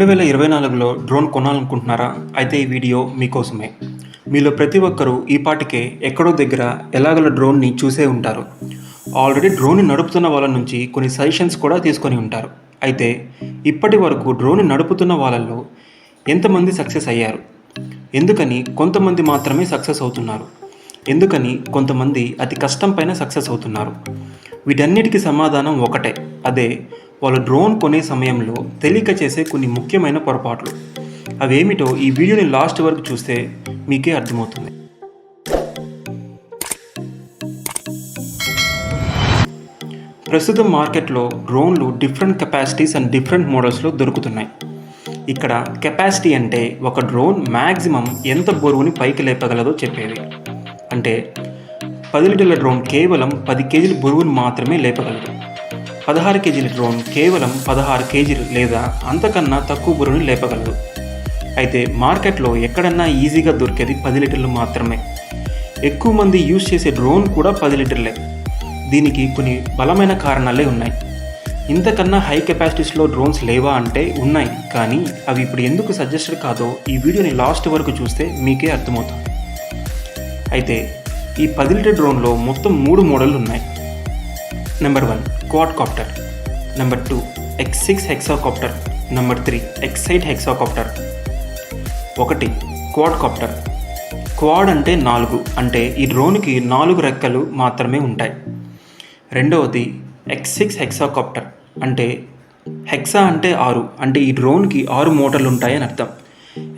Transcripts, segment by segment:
రెండు వేల ఇరవై నాలుగులో డ్రోన్ కొనాలనుకుంటున్నారా? అయితే ఈ వీడియో మీకోసమే. మీలో ప్రతి ఒక్కరూ ఈ పాటికే ఎక్కడో దగ్గర ఎలాగల డ్రోన్ని చూసే ఉంటారు. ఆల్రెడీ డ్రోన్ నడుపుతున్న వాళ్ళ నుంచి కొన్ని సజెషన్స్ కూడా తీసుకొని ఉంటారు. అయితే ఇప్పటి వరకు డ్రోన్ నడుపుతున్న వాళ్ళల్లో ఎంతమంది సక్సెస్ అయ్యారు? ఎందుకని కొంతమంది మాత్రమే సక్సెస్ అవుతున్నారు? ఎందుకని కొంతమంది అతి కష్టం పైన సక్సెస్ అవుతున్నారు? వీటన్నిటికీ సమాధానం ఒకటే. అదే వాళ్ళు డ్రోన్ కొనే సమయంలో తెలియక చేసే కొన్ని ముఖ్యమైన పొరపాట్లు. అవేమిటో ఈ వీడియోని లాస్ట్ వరకు చూస్తే మీకే అర్థమవుతుంది. ప్రస్తుతం మార్కెట్లో డ్రోన్లు డిఫరెంట్ కెపాసిటీస్ అండ్ డిఫరెంట్ మోడల్స్లో దొరుకుతున్నాయి. ఇక్కడ కెపాసిటీ అంటే ఒక డ్రోన్ మ్యాక్సిమం ఎంత బరువుని పైకి లేపగలదో చెప్పేది. అంటే పది లీటర్ల డ్రోన్ కేవలం పది కేజీల బరువును మాత్రమే లేపగలదు. పదహారు కేజీల డ్రోన్ కేవలం పదహారు కేజీలు లేదా అంతకన్నా తక్కువ బురుని లేపగలదు. అయితే మార్కెట్లో ఎక్కడన్నా ఈజీగా దొరికేది పది లీటర్లు మాత్రమే. ఎక్కువ మంది యూజ్ చేసే డ్రోన్ కూడా పది లీటర్లే. దీనికి కొన్ని బలమైన కారణాలే ఉన్నాయి. ఇంతకన్నా హై కెపాసిటీస్లో డ్రోన్స్ లేవా అంటే ఉన్నాయి. కానీ అవి ఇప్పుడు ఎందుకు సజెస్టెడ్ కాదో ఈ వీడియోని లాస్ట్ వరకు చూస్తే మీకే అర్థమవుతుంది. అయితే ఈ పది లీటర్ డ్రోన్లో మొత్తం మూడు మోడళ్ళు ఉన్నాయి. Number one quad copter number two X six hexacopter number three X eight hexacopter ఒకటి క్వాడ్ కాప్టర్ క్వాడ్ అంటే నాలుగు అంటే ఈ డ్రోన్కి నాలుగు రెక్కలు మాత్రమే ఉంటాయి. రెండవది ఎక్స్ సిక్స్ హెక్సాకాప్టర్ అంటే హెక్సా అంటే ఆరు అంటే ఈ డ్రోన్కి ఆరు మోటార్లు ఉంటాయని అర్థం.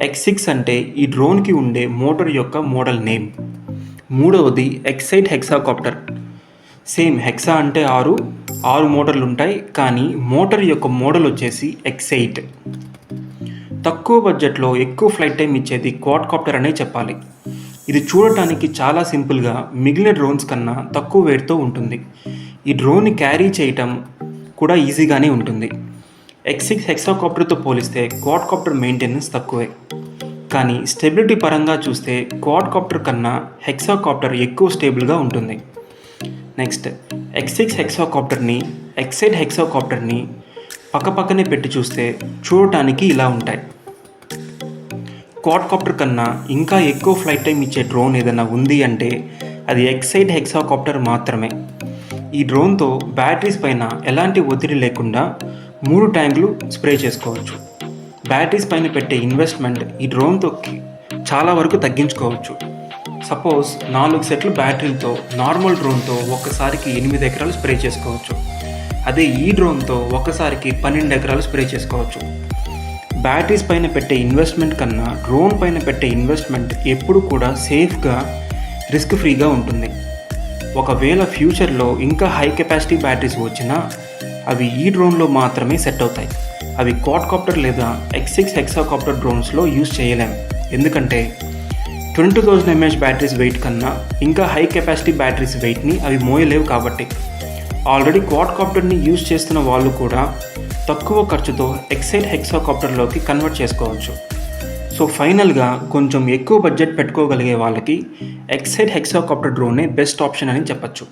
ఎక్స్ సిక్స్ అంటే ఈ డ్రోన్కి ఉండే మోటార్ యొక్క మోడల్ నేమ్. మూడవది X eight hexacopter same hexa అంటే ఆరు ఆరు మోటార్లు ఉంటాయి కానీ మోటార్ యొక్క మోడల్ వచ్చేసి ఎక్సైట్ తక్కువ బడ్జెట్లో ఎక్కువ ఫ్లైట్ టైం ఇచ్చేది క్వాడ్ కాప్టర్ అనే చెప్పాలి. ఇది చూడటానికి చాలా సింపుల్గా మిగిలిన డ్రోన్స్ కన్నా తక్కువ వెయిట్తో ఉంటుంది. ఈ డ్రోన్ని క్యారీ చేయటం కూడా ఈజీగానే ఉంటుంది. ఎక్స్ సిక్స్ హెక్సాకాప్టర్తో పోలిస్తే క్వాడ్ కాప్టర్ మెయింటెనెన్స్ తక్కువే. కానీ స్టెబిలిటీ పరంగా చూస్తే క్వాడ్ కాప్టర్ కన్నా హెక్సాకాప్టర్ ఎక్కువ స్టేబుల్గా ఉంటుంది. నెక్స్ట్ ఎక్స్ సిక్స్ హెక్సాకాప్టర్ని ఎక్సైడ్ హెక్సాకాప్టర్ని పక్కపక్కనే పెట్టి చూస్తే చూడటానికి ఇలా ఉంటాయి. క్వాడ్కాప్టర్ కన్నా ఇంకా ఎక్కువ ఫ్లైట్ టైం ఇచ్చే డ్రోన్ ఏదైనా ఉంది అంటే అది ఎక్సైడ్ హెక్సాకాప్టర్ మాత్రమే. ఈ డ్రోన్తో బ్యాటరీస్ పైన ఎలాంటి ఒత్తిడి లేకుండా మూడు ట్యాంకులు స్ప్రే చేసుకోవచ్చు. బ్యాటరీస్ పైన పెట్టే ఇన్వెస్ట్మెంట్ ఈ డ్రోన్తో చాలా వరకు తగ్గించుకోవచ్చు. సపోజ్ నాలుగు సెట్లు బ్యాటరీలతో నార్మల్ డ్రోన్తో ఒక్కసారికి ఎనిమిది ఎకరాలు స్ప్రే చేసుకోవచ్చు. అదే ఈ డ్రోన్తో ఒక్కసారికి పన్నెండు ఎకరాలు స్ప్రే చేసుకోవచ్చు. బ్యాటరీస్ పైన పెట్టే ఇన్వెస్ట్మెంట్ కన్నా డ్రోన్ పైన పెట్టే ఇన్వెస్ట్మెంట్ ఎప్పుడు కూడా సేఫ్గా రిస్క్ ఫ్రీగా ఉంటుంది. ఒకవేళ ఫ్యూచర్లో ఇంకా హై కెపాసిటీ బ్యాటరీస్ వచ్చినా అవి ఈ డ్రోన్లో మాత్రమే సెట్ అవుతాయి. అవి క్వాడ్కాప్టర్ లేదా ఎక్స్ సిక్స్ హెక్సాకాప్టర్ డ్రోన్స్లో యూజ్ చేయలేము ఎందుకంటే twenty two thousand mAh batteries weight కన్నా ఇంకా హై కెపాసిటీ బ్యాటరీస్ వెయిట్ని అవి మోయలేవు కాబట్టి. ఆల్రెడీ క్వాడ్కాప్టర్ని యూజ్ చేస్తున్న వాళ్ళు కూడా తక్కువ ఖర్చుతో ఎక్సైట్ హెక్సాకాప్టర్లోకి కన్వర్ట్ చేసుకోవచ్చు. సో ఫైనల్గా కొంచెం ఎక్కువ బడ్జెట్ పెట్టుకోగలిగే వాళ్ళకి ఎక్సైట్ హెక్సాకాప్టర్ డ్రోనే బెస్ట్ ఆప్షన్ అని చెప్పచ్చు.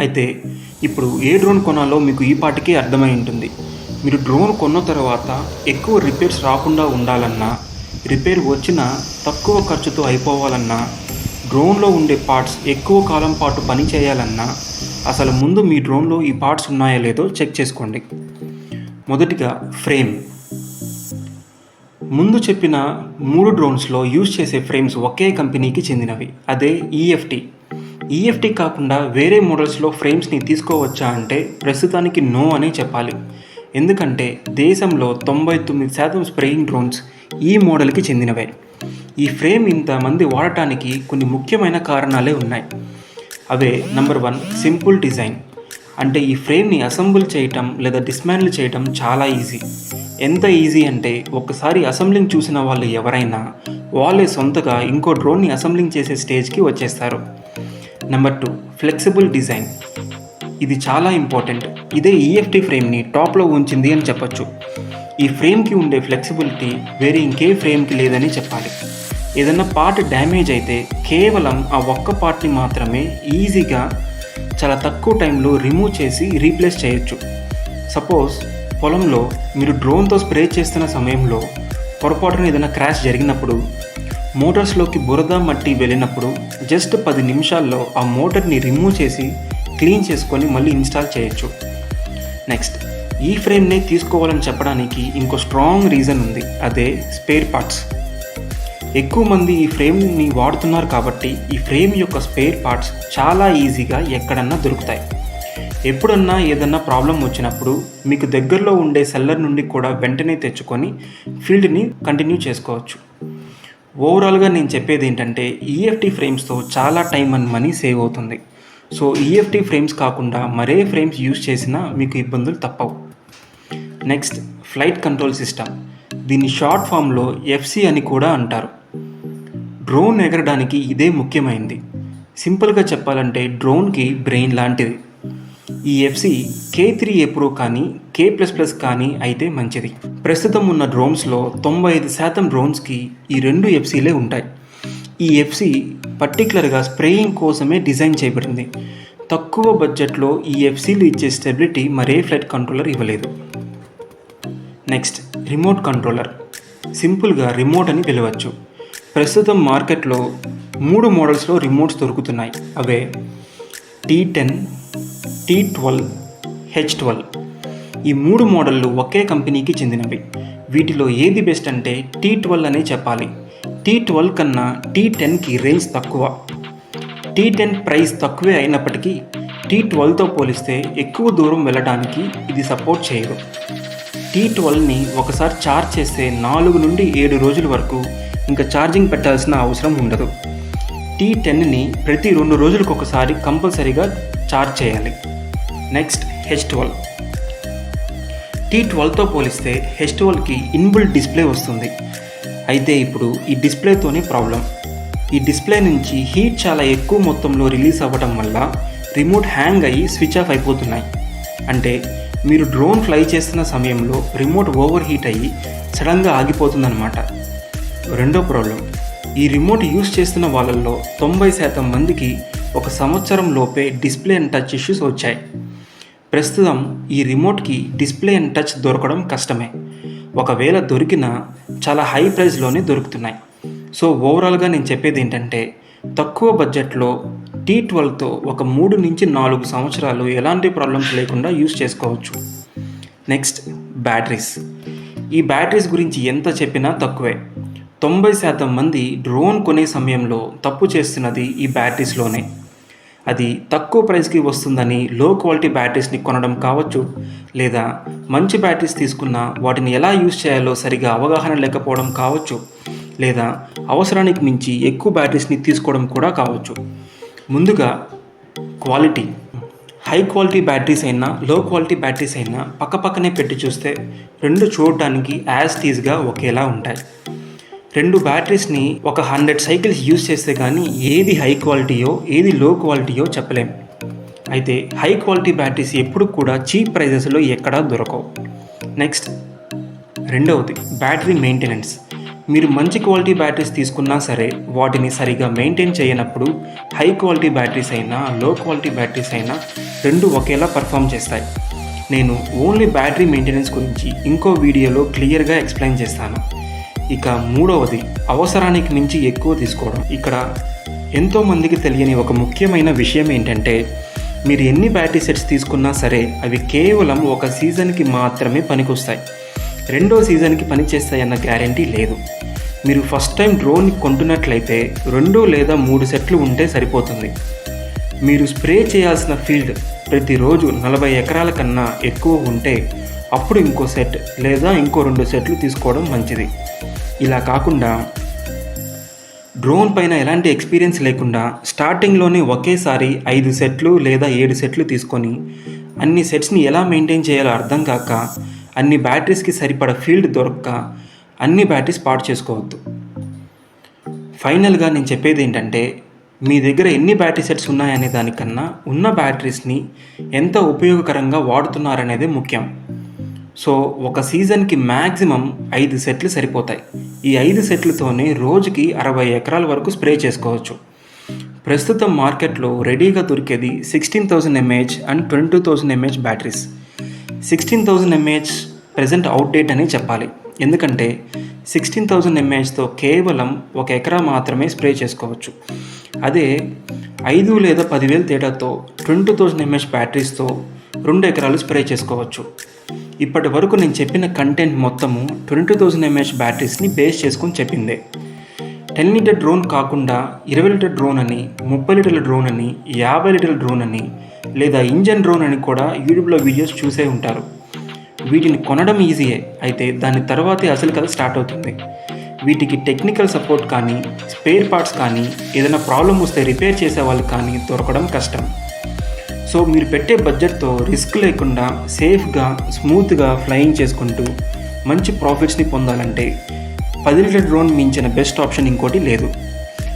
అయితే ఇప్పుడు ఏ డ్రోన్ కొనాలో మీకు ఈ పాటికే అర్థమై ఉంటుంది. మీరు డ్రోన్ కొన్న తర్వాత ఎక్కువ రిపేర్స్ రాకుండా ఉండాలన్నా రిపేర్ వచ్చినా తక్కువ ఖర్చుతో అయిపోవాలన్నా డ్రోన్లో ఉండే పార్ట్స్ ఎక్కువ కాలం పాటు పని చేయాలన్నా అసలు ముందు మీ డ్రోన్లో ఈ పార్ట్స్ ఉన్నాయో లేదో చెక్ చేసుకోండి. మొదటిగా ఫ్రేమ్. ముందు చెప్పిన మూడు డ్రోన్స్లో యూజ్ చేసే ఫ్రేమ్స్ ఒకే కంపెనీకి చెందినవి. అదే ఈఎఫ్టీ ఈఎఫ్టీ కాకుండా వేరే మోడల్స్లో ఫ్రేమ్స్ని తీసుకోవచ్చా అంటే ప్రస్తుతానికి నో అనే చెప్పాలి. ఎందుకంటే దేశంలో తొంభై తొమ్మిది శాతం స్ప్రేయింగ్ డ్రోన్స్ ఈ మోడల్కి చెందినవే. ఈ ఫ్రేమ్ ఇంతమంది వాడటానికి కొన్ని ముఖ్యమైన కారణాలే ఉన్నాయి. అవే నంబర్ వన్ సింపుల్ డిజైన్. అంటే ఈ ఫ్రేమ్ని అసెంబుల్ చేయటం లేదా డిస్మాండిల్ చేయటం చాలా ఈజీ. ఎంత ఈజీ అంటే ఒక్కసారి అసెంబ్లింగ్ చూసిన వాళ్ళు ఎవరైనా వాళ్ళే సొంతగా ఇంకో డ్రోన్ని అసెంబ్లింగ్ చేసే స్టేజ్కి వచ్చేస్తారు. Number two flexible design. ఇది చాలా ఇంపార్టెంట్ ఇదే ఈఎఫ్టీ ఫ్రేమ్ని టాప్లో ఉంచింది అని చెప్పొచ్చు. ఈ ఫ్రేమ్కి ఉండే ఫ్లెక్సిబిలిటీ వేరే ఇంకే ఫ్రేమ్కి లేదని చెప్పాలి. ఏదైనా పార్ట్ డ్యామేజ్ అయితే కేవలం ఆ ఒక్క పార్ట్ని మాత్రమే ఈజీగా చాలా తక్కువ టైంలో రిమూవ్ చేసి రీప్లేస్ చేయొచ్చు. సపోజ్ పొలంలో మీరు డ్రోన్తో స్ప్రే చేస్తున్న సమయంలో పొరపాటున ఏదైనా క్రాష్ జరిగినప్పుడు మోటార్స్లోకి బురద మట్టి వెళ్ళినప్పుడు జస్ట్ పది నిమిషాల్లో ఆ మోటార్ని రిమూవ్ చేసి క్లీన్ చేసుకొని మళ్ళీ ఇన్స్టాల్ చేయొచ్చు. నెక్స్ట్ ఈ ఫ్రేమ్ని తీసుకోవాలని చెప్పడానికి ఇంకో స్ట్రాంగ్ రీజన్ ఉంది. అదే స్పేర్ పార్ట్స్ ఎక్కువ మంది ఈ ఫ్రేమ్ని వాడుతున్నారు కాబట్టి ఈ ఫ్రేమ్ యొక్క స్పేర్ పార్ట్స్ చాలా ఈజీగా ఎక్కడన్నా దొరుకుతాయి. ఎప్పుడన్నా ఏదన్నా ప్రాబ్లం వచ్చినప్పుడు మీకు దగ్గరలో ఉండే సెల్లర్ నుండి కూడా వెంటనే తెచ్చుకొని ఫీల్డ్ని కంటిన్యూ చేసుకోవచ్చు. ఓవరాల్గా నేను చెప్పేది ఏంటంటే ఈఎఫ్టీ ఫ్రేమ్స్తో చాలా టైం అండ్ మనీ సేవ్ అవుతుంది. సో ఈఎఫ్టీ ఫ్రేమ్స్ కాకుండా మరే ఫ్రేమ్స్ యూజ్ చేసినా మీకు ఇబ్బందులు తప్పవు. నెక్స్ట్ ఫ్లైట్ కంట్రోల్ సిస్టమ్ దీన్ని షార్ట్ ఫామ్లో ఎఫ్సి అని కూడా అంటారు. డ్రోన్ ఎగరడానికి ఇదే ముఖ్యమైనది సింపుల్గా చెప్పాలంటే డ్రోన్కి బ్రెయిన్ లాంటిది. ఈ ఎఫ్సి కే త్రీ ఎప్రో కానీ కే ప్లస్ ప్లస్ కానీ అయితే మంచిది. ప్రస్తుతం ఉన్న డ్రోన్స్లో తొంభై ఐదు శాతం డ్రోన్స్కి ఈ రెండు ఎఫ్సీలే ఉంటాయి. ఈ ఎఫ్సి పర్టికులర్గా స్ప్రేయింగ్ కోసమే డిజైన్ చేయబడింది. తక్కువ బడ్జెట్లో ఈ ఎఫ్సీలు ఇచ్చే స్టెబిలిటీ మరే ఫ్లైట్ కంట్రోలర్ ఇవ్వలేదు. నెక్స్ట్ రిమోట్ కంట్రోలర్ సింపుల్గా రిమోట్ అని పిలవచ్చు. ప్రస్తుతం మార్కెట్లో మూడు మోడల్స్లో రిమోట్స్ దొరుకుతున్నాయి. అవే T ten T twelve H twelve ఈ మూడు మోడళ్ళు ఒకే కంపెనీకి చెందినవి. వీటిలో ఏది బెస్ట్ అంటే టీ ట్వెల్వ్ అనే చెప్పాలి. టీ ట్వెల్వ్ కన్నా టీ టెన్కి రేంజ్ తక్కువ. టీ టెన్ ప్రైస్ తక్కువే అయినప్పటికీ టీ ట్వెల్వ్తో పోలిస్తే ఎక్కువ దూరం వెళ్ళడానికి ఇది సపోర్ట్ చేయదు. టీ ట్వెల్వ్ని ఒకసారి ఛార్జ్ చేస్తే నాలుగు నుండి ఏడు రోజుల వరకు ఇంకా ఛార్జింగ్ పెట్టాల్సిన అవసరం ఉండదు. టీ టెన్ని ప్రతి రెండు రోజులకు ఒకసారి కంపల్సరీగా ఛార్జ్ చేయాలి. Next H twelve. టీ ట్వెల్వ్తో పోలిస్తే హెచ్ ట్వెల్వ్కి ఇన్బుల్ డిస్ప్లే వస్తుంది. అయితే ఇప్పుడు ఈ డిస్ప్లేతోనే ప్రాబ్లం ఈ డిస్ప్లే నుంచి హీట్ చాలా ఎక్కువ మొత్తంలో రిలీజ్ అవ్వడం వల్ల రిమోట్ హ్యాంగ్ అయ్యి స్విచ్ ఆఫ్ అయిపోతున్నాయి. అంటే మీరు డ్రోన్ ఫ్లై చేస్తున్న సమయంలో రిమోట్ ఓవర్ హీట్ అయ్యి సడన్గా ఆగిపోతుందన్నమాట. రెండో ప్రాబ్లం ఈ రిమోట్ యూస్ చేస్తున్న వాళ్ళల్లో తొంభై శాతం మందికి ఒక సంవత్సరం లోపే డిస్ప్లే అండ్ టచ్ ఇష్యూస్ వచ్చాయి. ప్రస్తుతం ఈ రిమోట్కి డిస్ప్లే అండ్ టచ్ దొరకడం కష్టమే. ఒకవేళ దొరికినా చాలా హై ప్రైస్లోనే దొరుకుతున్నాయి. సో ఓవరాల్గా నేను చెప్పేది ఏంటంటే తక్కువ బడ్జెట్లో టీ ట్వెల్వ్తో ఒక మూడు నుంచి నాలుగు సంవత్సరాలు ఎలాంటి ప్రాబ్లమ్స్ లేకుండా యూస్ చేసుకోవచ్చు. Next batteries. ఈ బ్యాటరీస్ గురించి ఎంత చెప్పినా తక్కువే. తొంభై శాతం మంది డ్రోన్ కొనే సమయంలో తప్పు చేస్తున్నది ఈ బ్యాటరీస్లోనే. అది తక్కువ ప్రైస్కి వస్తుందని లో క్వాలిటీ బ్యాటరీస్ని కొనడం కావచ్చు లేదా మంచి బ్యాటరీస్ తీసుకున్న వాటిని ఎలా యూజ్ చేయాలో సరిగా అవగాహన లేకపోవడం కావచ్చు లేదా అవసరానికి మించి ఎక్కువ బ్యాటరీస్ని తీసుకోవడం కూడా కావచ్చు. ముందుగా క్వాలిటీ. హై క్వాలిటీ బ్యాటరీస్ అయినా లో క్వాలిటీ బ్యాటరీస్ అయినా పక్కపక్కనే పెట్టి చూస్తే రెండు చూడటానికి యాజ్ టీజ్గా ఒకేలా ఉంటాయి. రెండు బ్యాటరీస్ని ఒక హండ్రెడ్ సైకిల్స్ యూజ్ చేస్తే కానీ ఏది హై క్వాలిటీయో ఏది లో క్వాలిటీయో చెప్పలేం. అయితే హై క్వాలిటీ బ్యాటరీస్ ఎప్పుడు కూడా చీప్ ప్రైజెస్లో ఎక్కడా దొరకవు. నెక్స్ట్ రెండవది బ్యాటరీ మెయింటెనెన్స్ మీరు మంచి క్వాలిటీ బ్యాటరీస్ తీసుకున్నా సరే వాటిని సరిగా మెయింటైన్ చేయనప్పుడు హై క్వాలిటీ బ్యాటరీస్ అయినా లో క్వాలిటీ బ్యాటరీస్ అయినా రెండు ఒకేలా పర్ఫామ్ చేస్తాయి. నేను ఓన్లీ బ్యాటరీ మెయింటెనెన్స్ గురించి ఇంకో వీడియోలో క్లియర్గా ఎక్స్ప్లెయిన్ చేస్తాను. ఇక మూడవది అవసరానికి మించి ఎక్కువ తీసుకోవడం. ఇక్కడ ఎంతోమందికి తెలియని ఒక ముఖ్యమైన విషయం ఏంటంటే మీరు ఎన్ని బ్యాటరీ సెట్స్ తీసుకున్నా సరే అవి కేవలం ఒక సీజన్కి మాత్రమే పనికొస్తాయి. రెండో సీజన్కి పనిచేస్తాయన్న గ్యారంటీ లేదు. మీరు ఫస్ట్ టైం డ్రోన్ కొంటున్నట్లయితే రెండు లేదా మూడు సెట్లు ఉంటే సరిపోతుంది. మీరు స్ప్రే చేయాల్సిన ఫీల్డ్ ప్రతిరోజు నలభై ఎకరాల కన్నా ఎక్కువ ఉంటే అప్పుడు ఇంకో సెట్ లేదా ఇంకో రెండు సెట్లు తీసుకోవడం మంచిది. ఇలా కాకుండా డ్రోన్ పైన ఎలాంటి ఎక్స్పీరియన్స్ లేకుండా స్టార్టింగ్లోనే ఒకేసారి ఐదు సెట్లు లేదా ఏడు సెట్లు తీసుకొని అన్ని సెట్స్ని ఎలా మెయింటైన్ చేయాలో అర్థం కాక అన్ని బ్యాటరీస్కి సరిపడ ఫీల్డ్ దొరక్క అన్ని బ్యాటరీస్ పాడు చేసుకోవద్దు. ఫైనల్గా నేను చెప్పేది ఏంటంటే మీ దగ్గర ఎన్ని బ్యాటరీ సెట్స్ ఉన్నాయనే దానికన్నా ఉన్న బ్యాటరీస్ని ఎంత ఉపయోగకరంగా వాడుతున్నారనేదే ముఖ్యం. సో ఒక సీజన్కి మ్యాక్సిమం ఐదు సెట్లు సరిపోతాయి. ఈ ఐదు సెట్లతోనే రోజుకి అరవై ఎకరాల వరకు స్ప్రే చేసుకోవచ్చు. ప్రస్తుతం మార్కెట్లో రెడీగా దొరికేది sixteen thousand mAh and twenty two thousand mAh batteries. Sixteen thousand mAh present outdate అని చెప్పాలి. ఎందుకంటే సిక్స్టీన్ థౌజండ్ ఎంఏహెచ్తో కేవలం ఒక ఎకరా మాత్రమే స్ప్రే చేసుకోవచ్చు. అదే ఐదు లేదా పదివేల తేడాతో ట్వంటీ థౌజండ్ ఎంఏహెచ్ బ్యాటరీస్తో రెండు ఎకరాలు స్ప్రే చేసుకోవచ్చు. ఇప్పటి వరకు నేను చెప్పిన కంటెంట్ మొత్తము ట్వంటీ థౌజండ్ ఎంహెచ్ బ్యాటరీస్ని బేస్ చేసుకొని చెప్పిందే. టెన్ లీటర్ డ్రోన్ కాకుండా ఇరవై లీటర్ డ్రోన్ అని ముప్పై లీటర్ల డ్రోన్ అని యాభై లీటర్ల డ్రోన్ అని లేదా ఇంజన్ డ్రోన్ అని కూడా యూట్యూబ్లో వీడియోస్ చూసే ఉంటారు. వీటిని కొనడం ఈజీయే అయితే దాని తర్వాతే అసలు కథ స్టార్ట్ అవుతుంది. వీటికి టెక్నికల్ సపోర్ట్ కానీ స్పేర్ పార్ట్స్ కానీ ఏదైనా ప్రాబ్లం వస్తే రిపేర్ చేసే వాళ్ళు కానీ దొరకడం కష్టం. సో మీరు పెట్టే బడ్జెట్తో రిస్క్ లేకుండా సేఫ్గా స్మూత్గా ఫ్లయింగ్ చేసుకుంటూ మంచి ప్రాఫిట్స్ని పొందాలంటే పది లీటర్ డ్రోన్ మించిన బెస్ట్ ఆప్షన్ ఇంకోటి లేదు.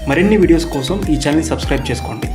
మరిన్ని వీడియోస్ కోసం ఈ ఛానల్ సబ్స్క్రైబ్ చేసుకోండి.